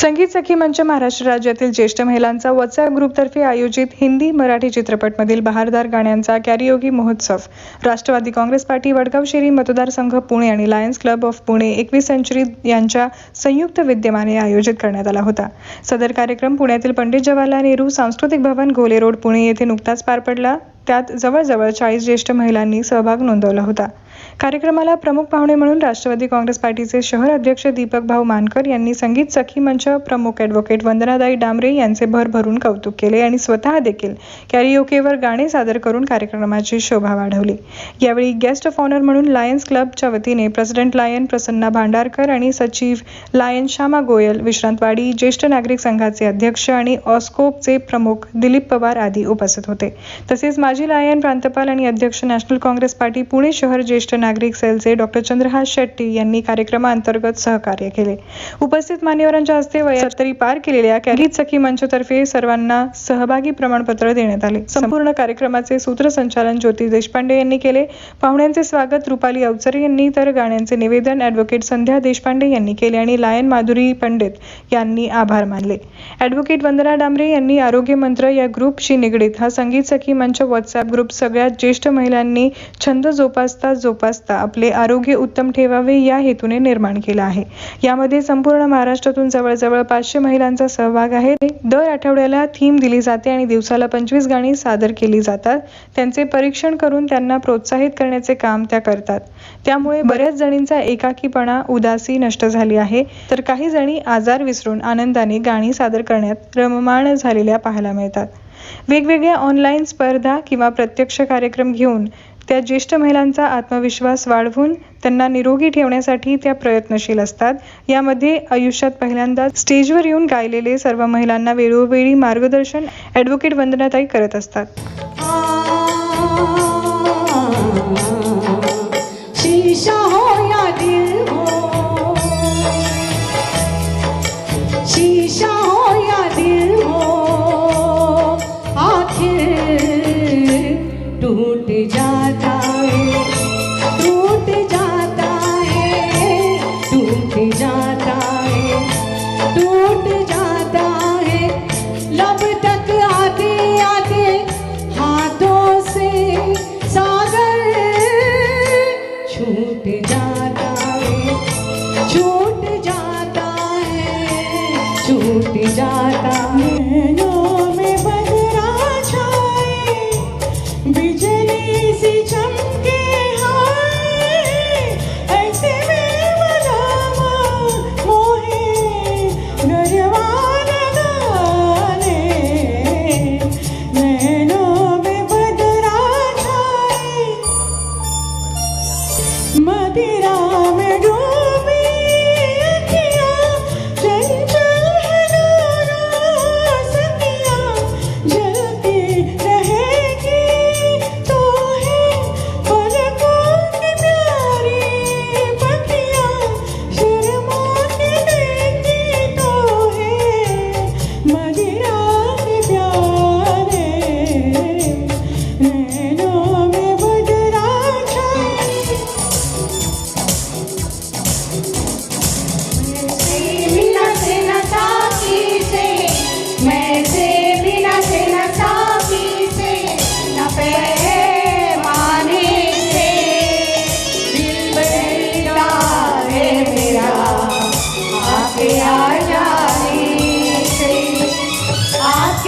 संगीत सखी मंच महाराष्ट्र राज्यातील ज्येष्ठ महिलांचा व्हॉट्सअप ग्रुपतर्फे आयोजित हिंदी मराठी चित्रपटमधील बहारदार गाण्यांचा कॅरियोगी महोत्सव. राष्ट्रवादी काँग्रेस पार्टी वडगाव शेरी मतदारसंघ पुणे आणि लायन्स क्लब ऑफ पुणे एकवीस सेंचुरी यांच्या संयुक्त विद्यमाने आयोजित करण्यात आला होता. सदर कार्यक्रम पुण्यातील पंडित जवाहरलाल नेहरू सांस्कृतिक भवन घोले रोड पुणे येथे नुकताच पार पडला. त्यात जवळजवळ चाळीस ज्येष्ठ महिलांनी सहभाग नोंदवला होता. कार्यक्रमाला प्रमुख पाहुणे म्हणून राष्ट्रवादी काँग्रेस पार्टीचे शहर अध्यक्ष दीपक भाऊ मानकर यांनी संगीत सखी मंच प्रमुख ॲडव्होकेट वंदनादाई डांबरे यांचे भर भरून कौतुक केले आणि स्वतः देखील कॅरिओकेवर गाणे सादर करून कार्यक्रमाची शोभा वाढवली. यावेळी गेस्ट ऑफ ऑनर म्हणून लायन्स क्लबच्या वतीने प्रेसिडेंट लायन प्रसन्ना भांडारकर आणि सचिव लायन श्यामा गोयल विश्रांतवाडी ज्येष्ठ नागरिक संघाचे अध्यक्ष आणि ऑस्कोपचे प्रमुख दिलीप पवार आदी उपस्थित होते. तसेच माजी लायन प्रांतपाल आणि अध्यक्ष नॅशनल काँग्रेस पार्टी पुणे शहर ज्येष्ठ नागरिक सेलचे डॉक्टर चंद्रहास शेट्टी यांनी कार्यक्रमाअंतर्गत सहकार्य केले. उपस्थित मान्यवरांच्या हस्ते वयातरी पार केलेल्या कॅरीत सखी मंचतर्फे सर्वांना सहभागी प्रमाणपत्र देण्यात आले. संपूर्ण कार्यक्रमाचे सूत्रसंचालन ज्योती देशपांडे यांनी केले. पाहुण्यांचे स्वागत रुपाली अवचरे यांनी तर गाण्यांचे निवेदन ॲडव्होकेट संध्या देशपांडे यांनी केले आणि लायन माधुरी पंडित यांनी आभार मानले. ॲडव्होकेट वंदना डांबरे यांनी आरोग्य मंत्र या ग्रुपशी निगडीत हा संगीत सखी मंच व्हॉट्सअप ग्रुप सगळ्यात ज्येष्ठ महिलांनी छंद जोपासता जोपास रस्ता आपले आरोग्य उत्तम ठेवावे या हेतूने निर्माण केला आहे. यामध्ये संपूर्ण महाराष्ट्रातून जवळजवळ पाचशे महिलांचा सहभाग आहे. दर आठवड्याला थीम दिली जाते आणि दिवसाला पंचवीस गाणी सादर केली जातात. त्यांचे परीक्षण करून त्यांना प्रोत्साहित करण्याचे काम त्या करतात. त्यामुळे बऱ्याच जणींचा एकाकीपणा उदासी नष्ट झाली आहे. तर काही जणी आजार विसरून आनंदाने गाणी सादर करण्यात रममाण झालेल्या पाहायला मिळतात. वेगवेगळ्या ऑनलाईन स्पर्धा किंवा प्रत्यक्ष कार्यक्रम घेऊन त्या ज्येष्ठ महिलांचा आत्मविश्वास वाढवून त्यांना निरोगी ठेवण्यासाठी त्या प्रयत्नशील असतात. यामध्ये आयुष्यात पहिल्यांदा स्टेजवर येऊन गायलेले सर्व महिलांना वेळोवेळी मार्गदर्शन ॲडव्होकेट वंदनाताई करत असतात. शीशा टूट जाता टूट जाता है टूट जाता है टूट जाता है। लब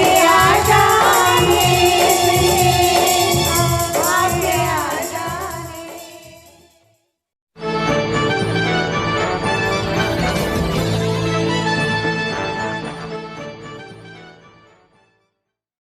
Yeah.